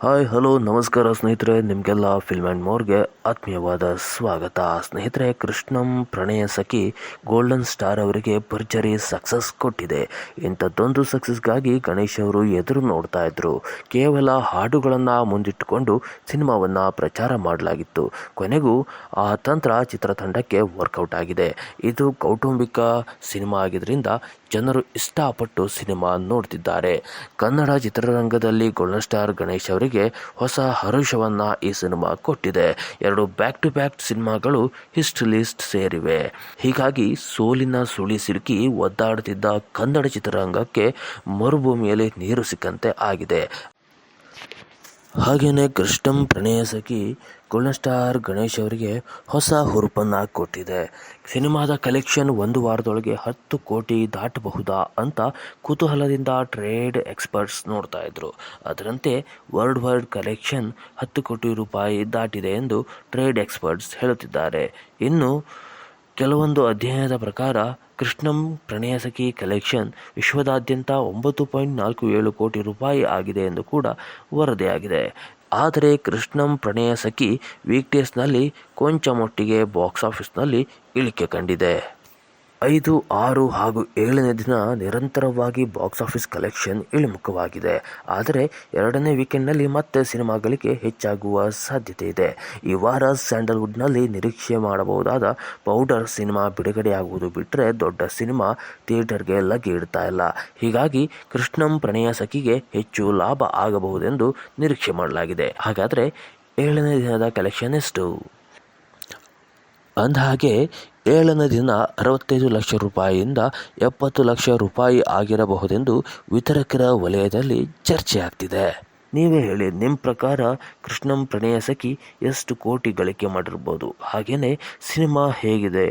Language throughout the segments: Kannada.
ಹಾಯ್, ಹಲೋ, ನಮಸ್ಕಾರ ಸ್ನೇಹಿತರೆ, ನಿಮಗೆಲ್ಲ ಫಿಲ್ಮ್ ಆ್ಯಂಡ್ ಮೋರ್ಗೆ ಆತ್ಮೀಯವಾದ ಸ್ವಾಗತ. ಸ್ನೇಹಿತರೆ, ಕೃಷ್ಣಂ ಪ್ರಣಯ ಸಖಿ ಗೋಲ್ಡನ್ ಸ್ಟಾರ್ ಅವರಿಗೆ ಭರ್ಜರಿ ಸಕ್ಸಸ್ ಕೊಟ್ಟಿದೆ. ಇಂಥದ್ದೊಂದು ಸಕ್ಸಸ್ಗಾಗಿ ಗಣೇಶ್ ಅವರು ಎದುರು ನೋಡ್ತಾ ಇದ್ರು. ಕೇವಲ ಹಾಡುಗಳನ್ನು ಮುಂದಿಟ್ಟುಕೊಂಡು ಸಿನಿಮಾವನ್ನು ಪ್ರಚಾರ ಮಾಡಲಾಗಿತ್ತು. ಕೊನೆಗೂ ಆ ತಂತ್ರ ಚಿತ್ರತಂಡಕ್ಕೆ ವರ್ಕೌಟ್ ಆಗಿದೆ. ಇದು ಕೌಟುಂಬಿಕ ಸಿನಿಮಾ ಆಗಿದ್ದರಿಂದ ಜನರು ಇಷ್ಟಪಟ್ಟು ಸಿನಿಮಾ ನೋಡ್ತಿದ್ದಾರೆ. ಕನ್ನಡ ಚಿತ್ರರಂಗದಲ್ಲಿ ಗೋಲ್ಡನ್ ಸ್ಟಾರ್ ಗಣೇಶ್ ಅವರಿಗೆ ಹೊಸ ಹರುಷವನ್ನ ಈ ಸಿನಿಮಾ ಕೊಟ್ಟಿದೆ. ಎರಡು ಬ್ಯಾಕ್ ಟು ಬ್ಯಾಕ್ ಸಿನಿಮಾಗಳು ಹಿಸ್ಟ್ ಲಿಸ್ಟ್ ಸೇರಿವೆ. ಹೀಗಾಗಿ ಸೋಲಿನ ಸುಳಿ ಸಿಲುಕಿ ಒದ್ದಾಡುತ್ತಿದ್ದ ಕನ್ನಡ ಚಿತ್ರರಂಗಕ್ಕೆ ಮರುಭೂಮಿಯಲ್ಲಿ ನೀರು ಸಿಕ್ಕಂತೆ ಆಗಿದೆ. ಹಾಗೆಯೇ ಕೃಷ್ಣಂ ಪ್ರಣಯ ಸಖಿ ಗೋಲ್ಡನ್ ಸ್ಟಾರ್ ಗಣೇಶ್ ಅವರಿಗೆ ಹೊಸ ಹುರುಪನ್ನು ಕೊಟ್ಟಿದೆ. ಸಿನಿಮಾದ ಕಲೆಕ್ಷನ್ ಒಂದು ವಾರದೊಳಗೆ ಹತ್ತು ಕೋಟಿ ದಾಟಬಹುದಾ ಅಂತ ಕುತೂಹಲದಿಂದ ಟ್ರೇಡ್ ಎಕ್ಸ್ಪರ್ಟ್ಸ್ ನೋಡ್ತಾ ಇದ್ರು. ಅದರಂತೆ ವರ್ಲ್ಡ್ ವೈಡ್ ಕಲೆಕ್ಷನ್ ಹತ್ತು ಕೋಟಿ ರೂಪಾಯಿ ದಾಟಿದೆ ಎಂದು ಟ್ರೇಡ್ ಎಕ್ಸ್ಪರ್ಟ್ಸ್ ಹೇಳುತ್ತಿದ್ದಾರೆ. ಇನ್ನು ಕೆಲವೊಂದು ಅಧ್ಯಯನದ ಪ್ರಕಾರ ಕೃಷ್ಣಂ ಪ್ರಣಯಸಖಿ ಕಲೆಕ್ಷನ್ ವಿಶ್ವದಾದ್ಯಂತ ಒಂಬತ್ತು ಪಾಯಿಂಟ್ ನಾಲ್ಕು ಏಳು ಕೋಟಿ ರೂಪಾಯಿ ಆಗಿದೆ ಎಂದು ಕೂಡ ವರದಿಯಾಗಿದೆ. ಆದರೆ ಕೃಷ್ಣಂ ಪ್ರಣಯಸಖಿ ವೀಕ್ಡೇಸ್ನಲ್ಲಿ ಕೊಂಚ ಮಟ್ಟಿಗೆ ಬಾಕ್ಸ್ ಆಫೀಸ್ನಲ್ಲಿ ಇಳಿಕೆ ಕಂಡಿದೆ. ಐದು, ಆರು ಹಾಗೂ ಏಳನೇ ದಿನ ನಿರಂತರವಾಗಿ ಬಾಕ್ಸ್ ಆಫೀಸ್ ಕಲೆಕ್ಷನ್ ಇಳಿಮುಖವಾಗಿದೆ. ಆದರೆ ಎರಡನೇ ವೀಕೆಂಡ್ನಲ್ಲಿ ಮತ್ತೆ ಸಿನಿಮಾಗಳಿಗೆ ಹೆಚ್ಚಾಗುವ ಸಾಧ್ಯತೆ ಇದೆ. ಈ ವಾರ ಸ್ಯಾಂಡಲ್ವುಡ್ನಲ್ಲಿ ನಿರೀಕ್ಷೆ ಮಾಡಬಹುದಾದ ಪೌಡರ್ ಸಿನಿಮಾ ಬಿಡುಗಡೆಯಾಗುವುದು ಬಿಟ್ಟರೆ ದೊಡ್ಡ ಸಿನಿಮಾ ಥಿಯೇಟರ್ಗೆ ಲಗ್ಗೆ ಇಡ್ತಾ ಇಲ್ಲ. ಹೀಗಾಗಿ ಕೃಷ್ಣಂ ಪ್ರಣಯ ಸಖಿಗೆ ಹೆಚ್ಚು ಲಾಭ ಆಗಬಹುದೆಂದು ನಿರೀಕ್ಷೆ ಮಾಡಲಾಗಿದೆ. ಹಾಗಾದರೆ ಏಳನೇ ದಿನದ ಕಲೆಕ್ಷನ್ ಎಷ್ಟು? ಅಂದಹಾಗೆ ಏಳನೇ ದಿನ ಅರವತ್ತೈದು ಲಕ್ಷ ರೂಪಾಯಿಯಿಂದ ಎಪ್ಪತ್ತು ಲಕ್ಷ ರೂಪಾಯಿ ಆಗಿರಬಹುದೆಂದು ವಿತರಕರ ವಲಯದಲ್ಲಿ ಚರ್ಚೆ ಆಗ್ತಿದೆ. ನೀವೇ ಹೇಳಿ ನಿಮ್ಮ ಪ್ರಕಾರ ಕೃಷ್ಣಂ ಪ್ರಣಯ ಸಖಿ ಎಷ್ಟು ಕೋಟಿ ಗಳಿಕೆ ಮಾಡಿರ್ಬೋದು? ಹಾಗೆಯೇ ಸಿನಿಮಾ ಹೇಗಿದೆ?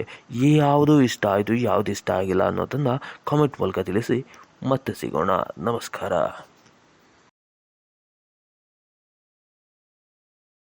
ಯಾವುದು ಇಷ್ಟ ಆಯಿತು, ಯಾವುದು ಇಷ್ಟ ಆಗಿಲ್ಲ ಅನ್ನೋದನ್ನು ಕಾಮೆಂಟ್ ಮೂಲಕ ತಿಳಿಸಿ ಮತ್ತೆ ಸಿಗೋಣ. ನಮಸ್ಕಾರ.